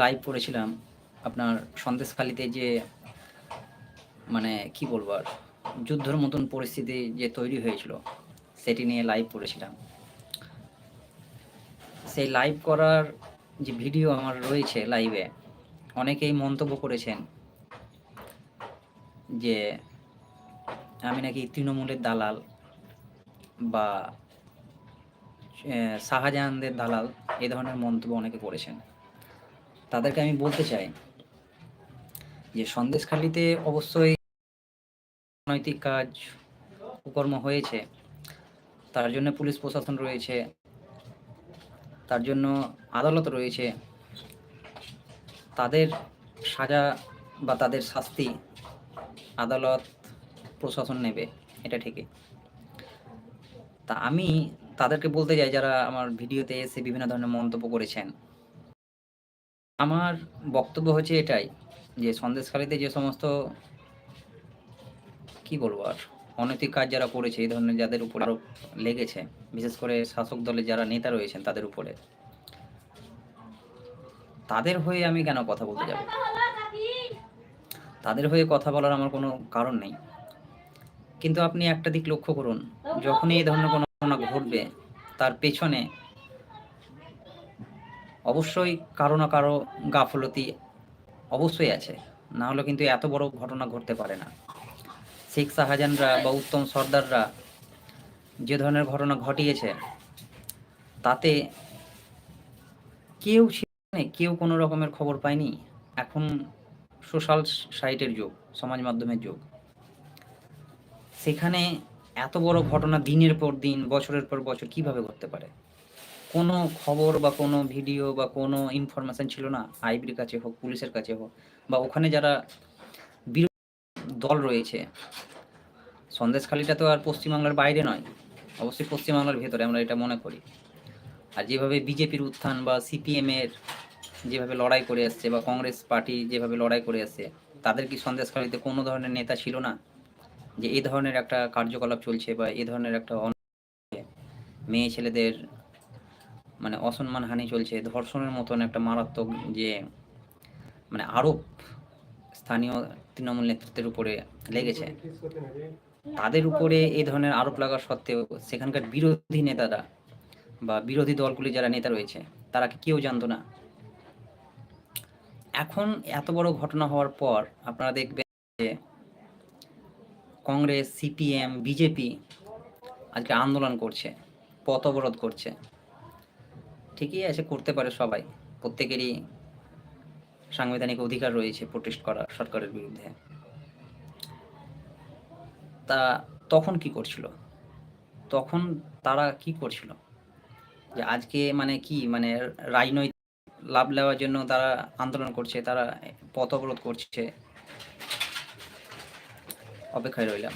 Live করেছিলাম আপনার সন্দেশখালিতে যে মানে কি বলব আর, যুদ্ধর মতন পরিস্থিতি যে তৈরি হয়েছিল, সেটি নিয়ে লাইভ করেছিলাম সেই লাইভ করার যে ভিডিও আমার রয়েছে লাইভে অনেকেই মন্তব্য করেছেন যে, আমি নাকি তৃণমূলের দালাল বা শাহজাহানদের দালাল, এ ধরনের মন্তব্য অনেকে করেছেন। তাদেরকে আমি বলতে চাই যে সন্দেশখালিতে অবশ্যই রাজনৈতিক কাজ, কুকর্ম হয়েছে। তার জন্য পুলিশ প্রশাসন রয়েছে। তার জন্য আদালত রয়েছে। তাদের সাজা বা তাদের শাস্তি আদালত, প্রশাসন নেবে। এটা ঠিকই। তা আমি তাদেরকে বলতে চাই, যারা আমার ভিডিওতে এসে বিভিন্ন ধরনের মন্তব্য করেছেন। আমার বক্তব্য হচ্ছে এটাই যে সন্দেশখালীতে যে সমস্ত, কি বলব আর, অনৈতিক কাজ যারা করেছে, এই ধরনের যাদের উপর আরোপ লেগেছে, বিশেষ করে শাসক দলের যারা নেতা রয়েছেন তাদের উপরে, তাদের হয়ে আমি কেন কথা বলতে যাব? তাদের হয়ে কথা বলার আমার কোনো কারণ নেই। কিন্তু আপনি একটা দিক লক্ষ্য করুন, যখনই এই ধরনের কোনো ঘটনা ঘটবে, তার পেছনে অবশ্যই কারও না কারও গাফলতি অবশ্যই আছে। না হলে কিন্তু এত বড় ঘটনা ঘটতে পারে না। শেখ শাহজাহানরা বা উত্তম সর্দাররা যে ধরনের ঘটনা ঘটিয়েছে, তাতে কেউ সেখানে কেউ কোনো রকমের খবর পায়নি। এখন সোশ্যাল সাইটের যুগ, সমাজ মাধ্যমের যুগ। সেখানে এত বড় ঘটনা দিনের পর দিন, বছরের পর বছর কীভাবে ঘটতে পারে? কোনো খবর বা কোনো ভিডিও বা কোনো ইনফরমেশন ছিল না, আইবির কাছে হোক, পুলিশের কাছে হোক, বা ওখানে যারা দল রয়েছে, সন্দেশখালিটা তো আর পশ্চিমবাংলার বাইরে নয়, অবশ্যই পশ্চিমবাংলার ভেতরে আমরা এটা মনে করি। আর যেভাবে বিজেপির উত্থান বা সিপিএমের যেভাবে লড়াই করে আসছে বা কংগ্রেস পার্টি যেভাবে লড়াই করে আসছে, তাদের কি সন্দেশখালিতে কোনো ধরনের নেতা ছিল না? যে এই ধরনের একটা কার্যকলাপ চলছে বা এই ধরনের একটা মেয়ে ছেলেদের মানে অসম্মান হানি চলছে, ধর্ষণের মতন একটা মারাত্মক যে মানে আরোপ স্থানীয় তৃণমূল নেতৃত্বের উপরে লেগেছে। তাদের উপরে এই ধরনের আরোপ লাগা সত্ত্বেও সেখানকার বিরোধী নেতারা বা বিরোধী দলগুলি যারা নেতা রয়েছে, তারা কেউ জানতো না? এখন এত বড় ঘটনা হওয়ার পর আপনারা দেখবেন যে কংগ্রেস, সিপিএম, বিজেপি আজকে আন্দোলন করছে, পথ অবরোধ করছে। ঠিকই আছে, করতে পারে সবাই। প্রত্যেকেরই সাংবিধানিক অধিকার রয়েছে প্রোটেস্ট করা সরকারের বিরুদ্ধে। তা তখন কি করছিল? তখন তারা কি করছিল? যে আজকে মানে কি মানে রাজনৈতিক লাভ নেওয়ার জন্য তারা আন্দোলন করছে, তারা পথ অবরোধ করছে। অপেক্ষায় রইলাম।